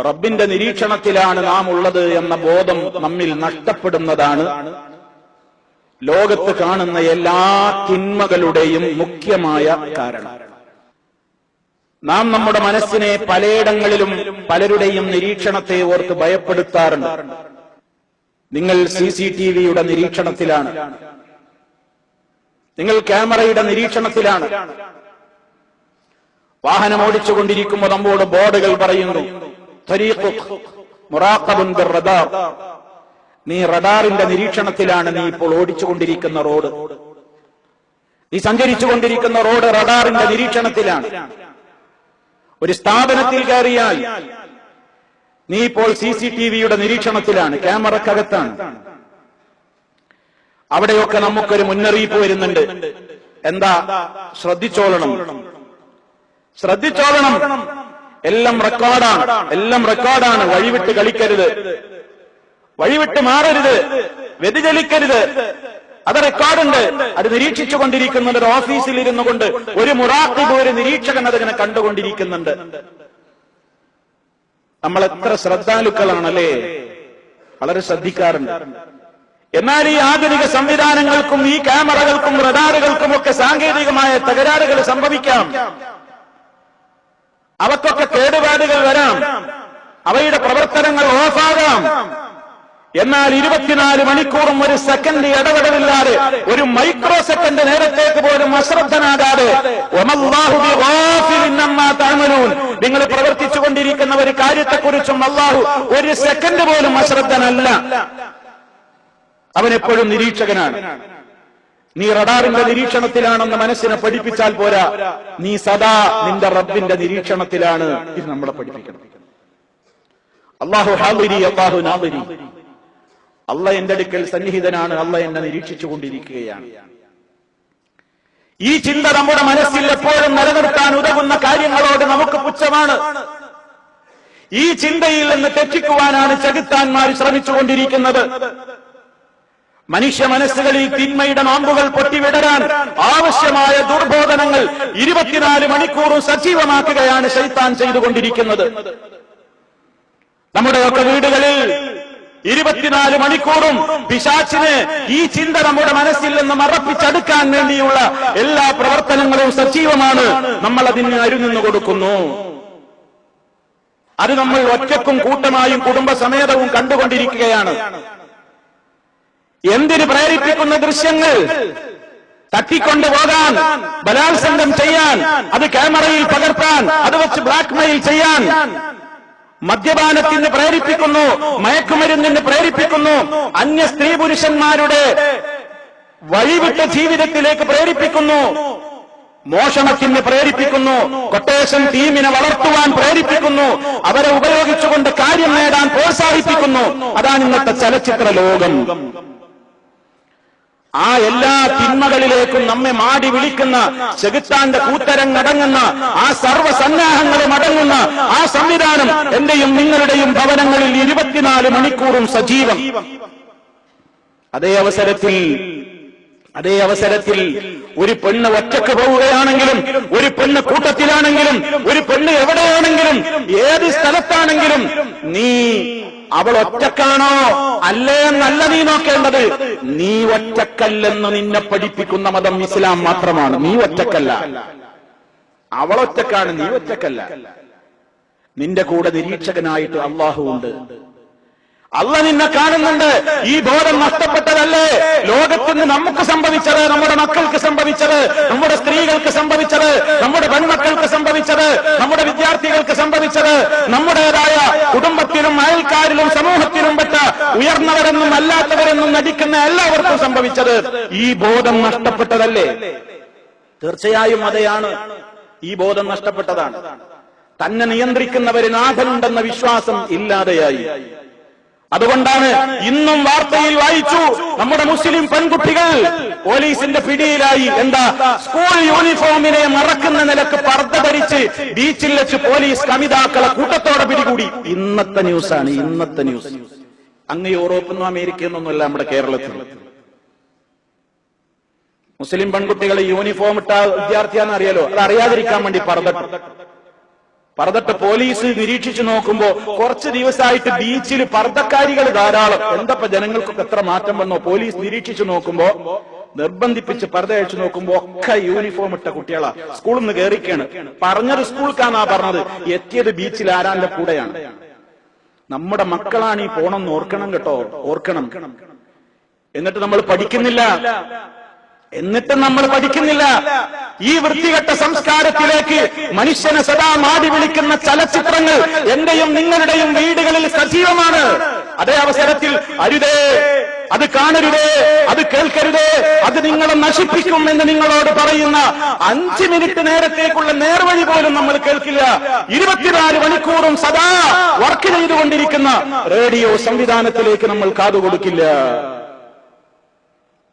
റബ്ബിന്റെ നിരീക്ഷണത്തിലാണ് നാം ഉള്ളത് എന്ന ബോധം നമ്മിൽ നഷ്ടപ്പെടുന്നതാണ്. ലോകത്ത് കാണുന്ന എല്ലാ തിന്മകളുടെയും മുഖ്യമായ കാരണം. നാം നമ്മുടെ മനസ്സിനെ പലയിടങ്ങളിലും പലരുടെയും നിരീക്ഷണത്തെ ഓർത്ത് ഭയപ്പെടുത്താറുണ്ട്. നിങ്ങൾ സി സി ടി വിയുടെ നിരീക്ഷണത്തിലാണ്. നിങ്ങൾ ക്യാമറയുടെ നിരീക്ഷണത്തിലാണ്. വാഹനം ഓടിച്ചുകൊണ്ടിരിക്കുമ്പോൾ നമ്മോട് ബോർഡുകൾ പറയുന്നു. നീ റഡാറിന്റെ നിരീക്ഷണത്തിലാണ് നീ ഇപ്പോൾ ഓടിച്ചുകൊണ്ടിരിക്കുന്ന റോഡ്. നീ സഞ്ചരിച്ചു കൊണ്ടിരിക്കുന്ന റോഡ് റഡാറിന്റെ നിരീക്ഷണത്തിലാണ്. ഒരു സ്ഥാപനത്തിൽ കയറിയാൽ നീ ഇപ്പോൾ സി സി ടി വിയുടെ നിരീക്ഷണത്തിലാണ് ക്യാമറക്കകത്താണ്. അവിടെയൊക്കെ നമുക്കൊരു മുന്നറിയിപ്പ് വരുന്നുണ്ട്. എന്താ? ശ്രദ്ധിച്ചോളണം. ശ്രദ്ധിച്ചോളണം. എല്ലാം റെക്കോർഡാണ്. എല്ലാം റെക്കോർഡാണ്. വഴിവിട്ട് കളിക്കരുത്. വഴിവിട്ട് മാറരുത്. വ്യതിചലിക്കരുത്. അത് റെക്കോർഡുണ്ട്. അത് നിരീക്ഷിച്ചു കൊണ്ടിരിക്കുന്നുണ്ട് ഒരു ഓഫീസിൽ ഇരുന്നു കൊണ്ട് ഒരു മുറാഖിബ് ഒരു നിരീക്ഷകൻ അതിങ്ങനെ കണ്ടുകൊണ്ടിരിക്കുന്നുണ്ട്. നമ്മൾ എത്ര ശ്രദ്ധാലുക്കളാണല്ലേ? വളരെ ശ്രദ്ധിക്കാറുണ്ട്. എന്നാൽ ഈ ആധുനിക സംവിധാനങ്ങൾക്കും ഈ ക്യാമറകൾക്കും റഡാറുകൾക്കും ഒക്കെ സാങ്കേതികമായ തകരാറുകൾ സംഭവിക്കാം. അവക്കൊക്കെ കേടുപാടുകൾ വരാം. അവയുടെ പ്രവർത്തനങ്ങൾ ഓഫാകാം. എന്നാൽ ഇരുപത്തിനാല് മണിക്കൂറും ഒരു സെക്കൻഡ് ഇടപെടലില്ലാതെ ഒരു മൈക്രോ സെക്കൻഡ് നേരത്തേക്ക് പോലും അശ്രദ്ധനാകാതെ. നിങ്ങൾ പ്രവർത്തിച്ചുകൊണ്ടിരിക്കുന്ന ഒരു കാര്യത്തെക്കുറിച്ചും അള്ളാഹു ഒരു സെക്കൻഡ് പോലും അശ്രദ്ധനല്ല. അവനെപ്പോഴും നിരീക്ഷകനാണ്. നീ റഡാറിന്റെ നിരീക്ഷണത്തിലാണെന്ന് മനസ്സിനെ പഠിപ്പിച്ചാൽ പോരാ. നീ സദാ നിന്റെ റബ്ബിന്റെ നിരീക്ഷണത്തിലാണ് ഇത് നമ്മളെ പഠിപ്പിക്കണം. അള്ളാഹു ഹാബുരി അള്ളാഹു നാബുരി അല്ല എന്റെ അടുക്കൽ സന്നിഹിതനാണ്. അല്ല എന്നെ നിരീക്ഷിച്ചു കൊണ്ടിരിക്കുകയാണ്. ഈ ചിന്ത നമ്മുടെ മനസ്സിൽ എപ്പോഴും നിലനിർത്താൻ ഉതകുന്ന കാര്യങ്ങളോട് നമുക്ക് പുച്ഛമാണ്. ഈ ചിന്തയിൽ നിന്ന് തെറ്റിക്കുവാനാണ് ചെകുത്താന്മാർ ശ്രമിച്ചുകൊണ്ടിരിക്കുന്നത്. മനുഷ്യ മനസ്സുകളിൽ തിന്മയുടെ നോമ്പുകൾ പൊട്ടിവിടരാൻ ആവശ്യമായ ദുർബോധനങ്ങൾ ഇരുപത്തിനാല് മണിക്കൂറും സജീവമാക്കുകയാണ് ശൈത്താൻ ചെയ്തുകൊണ്ടിരിക്കുന്നത്. നമ്മുടെയൊക്കെ വീടുകളിൽ ഇരുപത്തിനാല് മണിക്കൂറും പിശാച്ചിന് ഈ ചിന്ത നമ്മുടെ മനസ്സിൽ നിന്ന് മറപ്പിച്ചെടുക്കാൻ വേണ്ടിയുള്ള എല്ലാ പ്രവർത്തനങ്ങളും സജീവമാണ്. നമ്മൾ അതിന് അരുനിന്ന് കൊടുക്കുന്നു. അത് നമ്മൾ ഒറ്റക്കും കൂട്ടമായും കുടുംബസമേതവും കണ്ടുകൊണ്ടിരിക്കുകയാണ്. എന്തിന് പ്രേരിപ്പിക്കുന്ന ദൃശ്യങ്ങൾ? തട്ടിക്കൊണ്ടു പോകാൻ ബലാത്സംഗം ചെയ്യാൻ അത് ക്യാമറയിൽ പകർത്താൻ അത് വെച്ച് ബ്ലാക്ക് മെയിൽ ചെയ്യാൻ. മദ്യപാനത്തിന് പ്രേരിപ്പിക്കുന്നു മയക്കുമരുന്നിന് പ്രേരിപ്പിക്കുന്നു അന്യ സ്ത്രീ പുരുഷന്മാരുടെ വഴിവിട്ട ജീവിതത്തിലേക്ക് പ്രേരിപ്പിക്കുന്നു. മോഷണത്തിന് പ്രേരിപ്പിക്കുന്നു കൊട്ടേഷൻ ടീമിനെ വളർത്തുവാൻ പ്രേരിപ്പിക്കുന്നു അവരെ ഉപയോഗിച്ചുകൊണ്ട് കാര്യം നേടാൻ പ്രോത്സാഹിപ്പിക്കുന്നു. അതാണ് ഇന്നത്തെ ചലച്ചിത്ര ലോകം. ആ എല്ലാ തിന്മകളിലേക്കും നമ്മെ മാടി വിളിക്കുന്ന ചെകുത്താന്റെ കൂത്തരങ്ങടങ്ങുന്ന ആ സർവസന്നാഹങ്ങളും അടങ്ങുന്ന ആ സംവിധാനം എന്റെയും നിങ്ങളുടെയും ഭവനങ്ങളിൽ ഇരുപത്തിനാല് മണിക്കൂറും സജീവം. അതേ അവസരത്തിൽ അതേ അവസരത്തിൽ ഒരു പെണ്ണ് ഒറ്റയ്ക്ക് പോവുകയാണെങ്കിലും ഒരു പെണ്ണ് കൂട്ടത്തിലാണെങ്കിലും ഒരു പെണ്ണ് എവിടെയാണെങ്കിലും ഏത് സ്ഥലത്താണെങ്കിലും നീ അവൾ ഒറ്റക്കാണോ? അല്ലേ എന്നല്ല നീ നോക്കേണ്ടത്. നീ ഒറ്റക്കല്ലെന്ന് നിന്നെ പഠിപ്പിക്കുന്ന മതം ഇസ്ലാം മാത്രമാണ്. നീ ഒറ്റക്കല്ല. അവൾ ഒറ്റക്കാണ് നീ ഒറ്റക്കല്ല. നിന്റെ കൂടെ നിരീക്ഷകനായിട്ട് അള്ളാഹു ഉണ്ട്. അല്ല നിന്നെ കാണുന്നുണ്ട്. ഈ ബോധം നഷ്ടപ്പെട്ടതല്ലേ? ലോകത്തിന് നമുക്ക് സംഭവിച്ചത് നമ്മുടെ മക്കൾക്ക് സംഭവിച്ചത് നമ്മുടെ സ്ത്രീകൾക്ക് സംഭവിച്ചത് നമ്മുടെ പെൺമക്കൾക്ക് സംഭവിച്ചത് നമ്മുടെ വിദ്യാർത്ഥികൾക്ക് സംഭവിച്ചത്. നമ്മുടേതായ കുടുംബത്തിലും അയൽക്കാരിലും സമൂഹത്തിലും പെട്ട ഉയർന്നവരെന്നും അല്ലാത്തവരെന്നും നടിക്കുന്ന എല്ലാവർക്കും സംഭവിച്ചത് ഈ ബോധം നഷ്ടപ്പെട്ടതല്ലേ? തീർച്ചയായും അതെയാണ്. ഈ ബോധം നഷ്ടപ്പെട്ടതാണ്. തന്നെ നിയന്ത്രിക്കുന്നവരിൽ നാഥനുണ്ടെന്ന വിശ്വാസം ഇല്ലാതെയായി. അതുകൊണ്ടാണ് ഇന്നും വാർത്തയിൽ വായിച്ചു നമ്മുടെ മുസ്ലിം പെൺകുട്ടികൾ പോലീസിന്റെ പിടിയിലായി. എന്താ? സ്കൂൾ യൂണിഫോമിനെ മറക്കുന്ന നിലയ്ക്ക് പർദ്ദ ധരിച്ച് ബീച്ചിൽ വെച്ച് പോലീസ് കമിതാക്കളെ കൂട്ടത്തോടെ പിടികൂടി. ഇന്നത്തെ ന്യൂസാണ് ഇന്നത്തെ ന്യൂസ്. അങ്ങ് യൂറോപ്പെന്നും അമേരിക്കയിൽ നിന്നൊന്നുമല്ല നമ്മുടെ കേരളത്തിൽ. മുസ്ലിം പെൺകുട്ടികൾ യൂണിഫോം ഇട്ട വിദ്യാർത്ഥിയാണെന്ന് അറിയാലോ? അത് അറിയാതിരിക്കാൻ വേണ്ടി പർദ്ദ. പർദ്ദട്ട് പോലീസ് നിരീക്ഷിച്ചു നോക്കുമ്പോ കുറച്ച് ദിവസമായിട്ട് ബീച്ചിൽ പർദ്ദക്കാരികൾ ധാരാളം. എന്തപ്പ ജനങ്ങൾക്കൊക്കെ എത്ര മാറ്റം വന്നോ? പോലീസ് നിരീക്ഷിച്ചു നോക്കുമ്പോ നിർബന്ധിപ്പിച്ച് പർദ്ദ അഴിച്ചു നോക്കുമ്പോ ഒക്കെ യൂണിഫോം ഇട്ട കുട്ടികളാ. സ്കൂളിൽ നിന്ന് കയറിക്കാണ് പറഞ്ഞത് സ്കൂൾക്കാന്നാ പറഞ്ഞത്. എത്തിയത് ബീച്ചിൽ ആരാന്റെ കൂടെയാണ്? നമ്മുടെ മക്കളാണ് ഈ പോണം ഓർക്കണം കേട്ടോ. ഓർക്കണം. എന്നിട്ട് നമ്മൾ പഠിക്കുന്നില്ല. എന്നിട്ട് നമ്മൾ പഠിക്കുന്നില്ല. ഈ വൃത്തികെട്ട സംസ്കാരത്തിലേക്ക് മനുഷ്യനെ സദാ മാടി വിളിക്കുന്ന ചലച്ചിത്രങ്ങൾ എന്റെയും നിങ്ങളുടെയും വീടുകളിൽ സജീവമാണ്. അതേ അവസരത്തിൽ അരുതേ അത് കാണരുതേ അത് കേൾക്കരുതേ അത് നിങ്ങളെ നശിപ്പിക്കും എന്ന് നിങ്ങളോട് പറയുന്ന അഞ്ച് മിനിറ്റ് നേരത്തേക്കുള്ള നേർവഴി പോലും നമ്മൾ കേൾക്കില്ല. ഇരുപത്തിനാല് മണിക്കൂറും സദാ വർക്ക് ചെയ്തുകൊണ്ടിരിക്കുന്ന റേഡിയോ സംവിധാനത്തിലേക്ക് നമ്മൾ കാതുകൊടുക്കില്ല.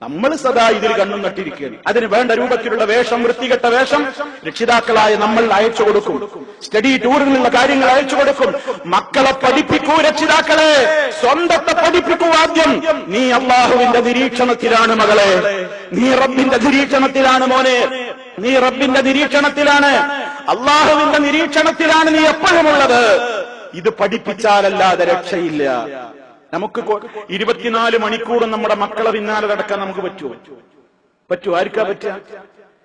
നമ്മൾ സദാ ഇതിൽ കണ്ണും നട്ടിരിക്കുകയാണ്. അതിന് വേണ്ട രൂപത്തിലുള്ള വേഷം വൃത്തികെട്ട വേഷം രക്ഷിതാക്കളായ നമ്മൾ അയച്ചു കൊടുക്കും. സ്റ്റഡി ടൂറിനുള്ള കാര്യങ്ങൾ അയച്ചു കൊടുക്കും. മക്കളെ പഠിപ്പിക്കൂ രക്ഷിതാക്കളെ. സ്വന്തത്തെ പഠിപ്പിക്കൂ ആദ്യം. നീ അള്ളാഹുവിന്റെ നിരീക്ഷണത്തിലാണ് മകളെ. നീ റബ്ബിന്റെ നിരീക്ഷണത്തിലാണ് മോനെ. നീ റബ്ബിന്റെ നിരീക്ഷണത്തിലാണ്. അള്ളാഹുവിന്റെ നിരീക്ഷണത്തിലാണ് നീ എപ്പോഴും ഉള്ളത് ഇത് പഠിപ്പിച്ചാലല്ലാതെ രക്ഷയില്ല. നമുക്ക് ഇരുപത്തിനാല് മണിക്കൂറും നമ്മുടെ മക്കളെ പിന്നാലെ നടക്കാൻ നമുക്ക് പറ്റുമോ? പറ്റുമോ? ആർക്കാ പറ്റുക?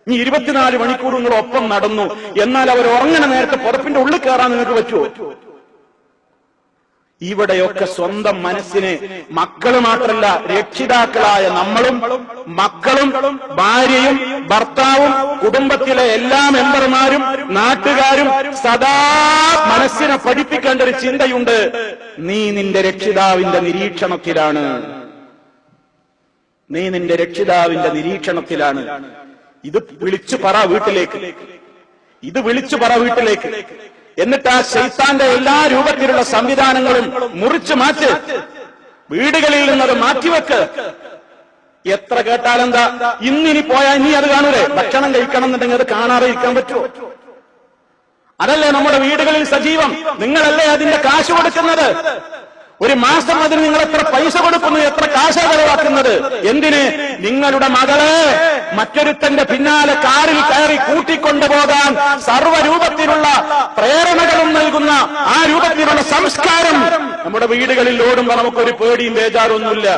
ഇനി ഇരുപത്തിനാല് മണിക്കൂർ നിങ്ങൾ ഒപ്പം നടന്നു. എന്നാൽ അവർ ഉറങ്ങണ നേരത്തെ പുറപ്പിന്റെ ഉള്ളിൽ കയറാൻ നിങ്ങൾക്ക് പറ്റുമോ? ഇവിടെയൊക്കെ സ്വന്തം മനസ്സിനെ മക്കൾ മാത്രല്ല രക്ഷിതാക്കളായ നമ്മളും മക്കളും ഭാര്യയും ഭർത്താവും കുടുംബത്തിലെ എല്ലാ മെമ്പർമാരും നാട്ടുകാരും സദാ മനസ്സിനെ പഠിപ്പിക്കേണ്ട ഒരു ചിന്തയുണ്ട്. നീ നിന്റെ രക്ഷിതാവിന്റെ നിരീക്ഷണത്തിലാണ്. നീ നിന്റെ രക്ഷിതാവിന്റെ നിരീക്ഷണത്തിലാണ്. ഇത് വിളിച്ചു പറ വീട്ടിലേക്ക്. ഇത് വിളിച്ചു പറ വീട്ടിലേക്ക്. എന്നിട്ട് ആ ശൈത്താന്റെ എല്ലാ രൂപത്തിലുള്ള സംവിധാനങ്ങളും മുറിച്ചു മാറ്റ്. വീടുകളിൽ നിന്നത് മാറ്റിവെക്ക്. എത്ര കേട്ടാലെന്താ? ഇന്നിനി പോയാൽ ഇനി അത് കാണൂലേ? ഭക്ഷണം കഴിക്കണം എന്നുണ്ടെങ്കിൽ അത് കാണാതെ ഇരിക്കാൻ പറ്റുമോ? അതല്ലേ നമ്മുടെ വീടുകളിൽ സജീവം. നിങ്ങളല്ലേ അതിന്റെ കാശ് കൊടുക്കുന്നത്? ഒരു മാസം അതിന് നിങ്ങൾ എത്ര പൈസ കൊടുക്കുന്നു എത്ര കാശ ചെലവാക്കുന്നത്? എന്തിന്? നിങ്ങളുടെ മകളെ. മറ്റൊരുത്തന്റെ പിന്നാലെ കാറിൽ കയറി കൂട്ടിക്കൊണ്ടുപോകാൻ സർവരൂപത്തിലുള്ള പ്രേരണകളും നൽകുന്ന ആ രൂപത്തിലുള്ള സംസ്കാരം നമ്മുടെ വീടുകളിൽ ഓടുമ്പോ നമുക്കൊരു പേടിയും ബേജാറൊന്നുമില്ല.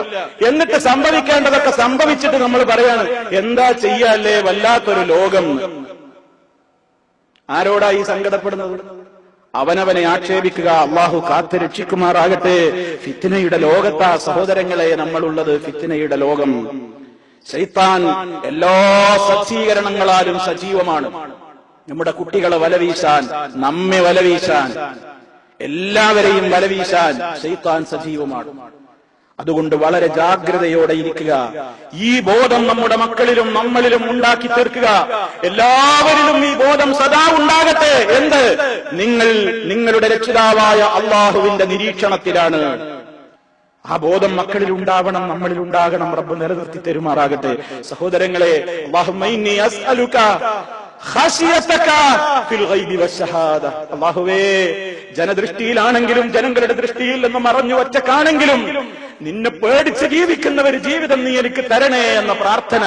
എന്നിട്ട് സംഭവിക്കേണ്ടതൊക്കെ സംഭവിച്ചിട്ട് നമ്മൾ പറയാണ് എന്താ ചെയ്യാല്ലേ? വല്ലാത്തൊരു ലോകം. ആരോടാ ഈ സങ്കടപ്പെടുന്നത്? അവനവനെ ആക്ഷേപിക്കുക അള്ളാഹു കാത്തു രക്ഷിക്കുമാറാകട്ടെ. ഫിത്തിനയുടെ ലോകത്താ സഹോദരങ്ങളെ നമ്മളുള്ളത് ഫിത്തിനയുടെ ലോകം. ശൈത്താൻ എല്ലാ സജ്ജീകരണങ്ങളാലും സജീവമാണ്. നമ്മുടെ കുട്ടികളെ വലവീശാൻ നമ്മെ വലവീശാൻ എല്ലാവരെയും വലവീശാൻ ശൈത്താൻ സജീവമാണ്. അതുകൊണ്ട് വളരെ ജാഗ്രതയോടെ ഇരിക്കുക. ഈ ബോധം നമ്മുടെ മക്കളിലും നമ്മളിലും ഉണ്ടാക്കി തീർക്കുക. എല്ലാവരിലും ഈ ബോധം സദാ ഉണ്ടാകട്ടെ. എന്ത്? നിങ്ങൾ നിങ്ങളുടെ രക്ഷിതാവായ അള്ളാഹുവിന്റെ നിരീക്ഷണത്തിലാണ്. ആ ബോധം മക്കളിൽ ഉണ്ടാവണം നമ്മളിൽ ഉണ്ടാകണം. റബ്ബ് നിലനിർത്തി തരുമാറാകട്ടെ. സഹോദരങ്ങളെ ജനദൃഷ്ടിയിലാണെങ്കിലും ജനങ്ങളുടെ ദൃഷ്ടിയിൽ നിന്ന് മറഞ്ഞു ഒറ്റക്കാണെങ്കിലും നിന്നെ പേടിച്ച് ജീവിക്കുന്ന ഒരു ജീവിതം നീ എനിക്ക് തരണേ എന്ന പ്രാർത്ഥന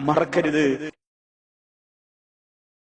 മറക്കരുത്.